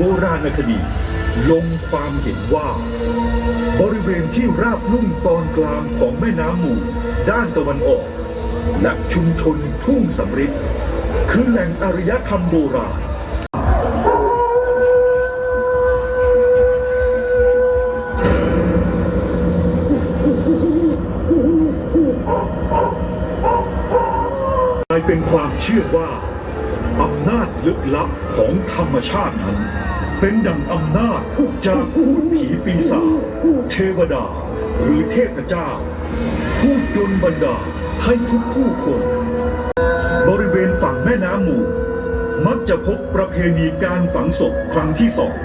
โบราณคดี ลงความเห็นว่า บริเวณที่ราบลุ่มตอนกลางของแม่น้ำมู่ด้านตะวันออก และชุมชนทุ่งสำริดคือแหล่งอารยธรรมโบราณกลายเป็นความเชื่อว่า อำนาจลึกลับของธรรมชาตินั้น เป็นดังอำนาจจากพูดผีปีศาจเทวดา หรือเทพเจ้า ผู้ดลบันดาลให้ทุกผู้คน บริเวณฝั่งแม่น้ำมู่มักจะพบประเพณีการฝังศพครั้งที่สอง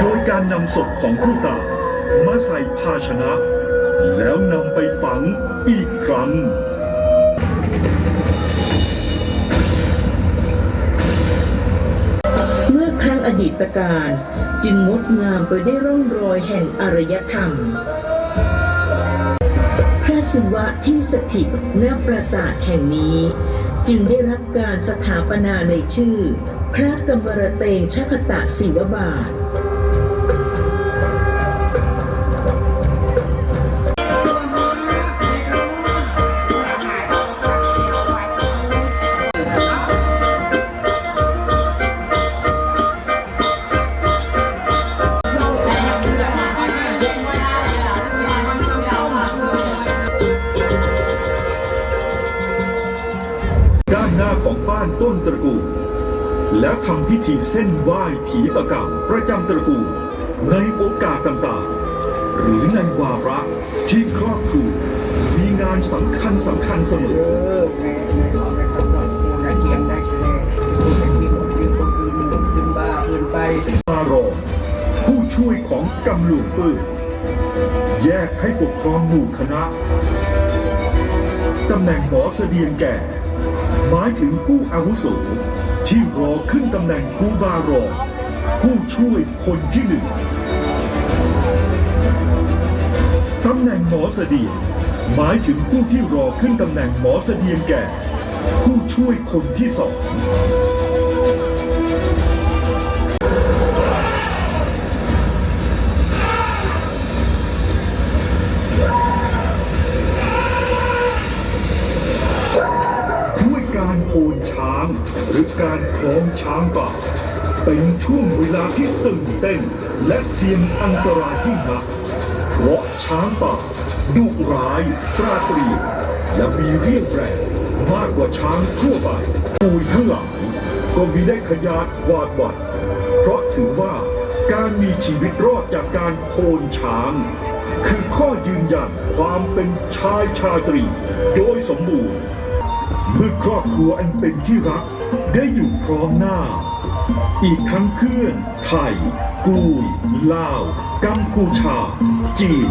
โดยการนำศพของผู้ตายมาใส่ภาชนะ แล้วนำไปฝังอีกครั้ง ดีตการ จึงงดงามไปได้วยร่องรอยแห่งอารยธรรม พระศิวะที่สถิตณปราสาทแห่งนี้ จึงได้รับการสถาปนาในชื่อ พระกมรเตงชคตะศิวบาท แล้วทำพิธีเส้นไหว้ผีประกรรมประจำตระกูลในโอกาสต่างๆ หรือในวาระที่ครอบครัวมีงานสำคัญสำคัญเสมอเออแม่แม่ขอไปสำหรับคนละเทียมได้แค่ผู้เป็นที่คนที่คนอื่นหนุนขึ้นบ้าขึ้นไปมารองผู้ช่วยของกำลูกปืนแยกให้ปกครองหมู่คณะ ตำแหน่งหมอเสดียงแก่ หมายถึงผู้อาวุโสที่รอขึ้นตำแหน่งครูบารองผู้ช่วยคนที่หนึ่งตำแหน่งหมอเสดียงหมายถึงผู้ที่รอขึ้นตำแหน่งหมอเสดียงแก่ ผู้ช่วยคนที่สอง หรือการคล้องช้างป่า เป็นช่วงเวลาที่ตื่นเต้น และเสี่ยงอันตรายยิ่งนักเพราะช้างป่าดุร้ายปราดเปรีและมีเรี่ยวแรงมากกว่าช้างทั่วไปปุยทั้งหลายก็มีได้ขยาดวาดวั่นเพราะถือว่าการมีชีวิตรอดจากการโพนช้าง คือข้อยืนยันความเป็นชายชาตรี โดยสมบูรณ์ เมื่อครอบครัวอันเป็นที่รักได้อยู่พร้อมหน้า อีกทั้งเพื่อนไทยกุยลาว กัมพูชา จีน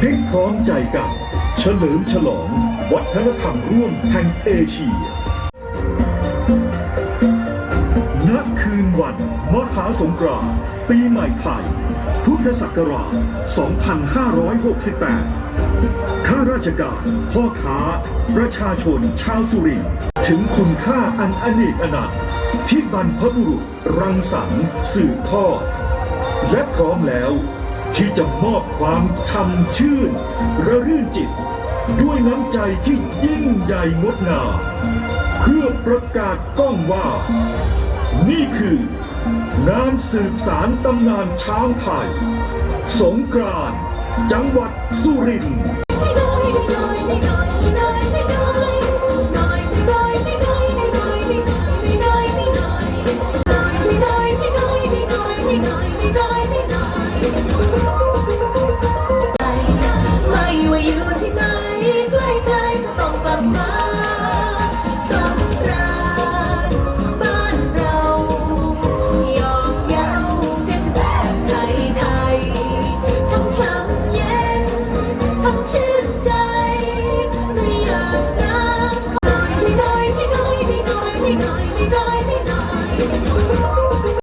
ได้พร้อมใจกัน เฉลิมฉลอง วัฒนธรรมร่วมแห่งเอเชียืนวันมหาสงกรานต์ปีใหม่ไทย พุทธศักราช 2568 ข้าราชการ พ่อค้า ประชาชน ชาวสุรินทร์ถึงคุณค่าอันอเนกอนันต์ที่บรรพบุรุษรังสรรค์สืบทอด และพร้อมแล้วที่จะมอบความช่ำชื่น ระรื่นจิต ด้วยน้ำใจที่ยิ่งใหญ่งดงามเพื่อประกาศก้องว่า นี่คืองานสืบสารตำนานช้างไทย สงกรานต์จังหวัดสุรินทร์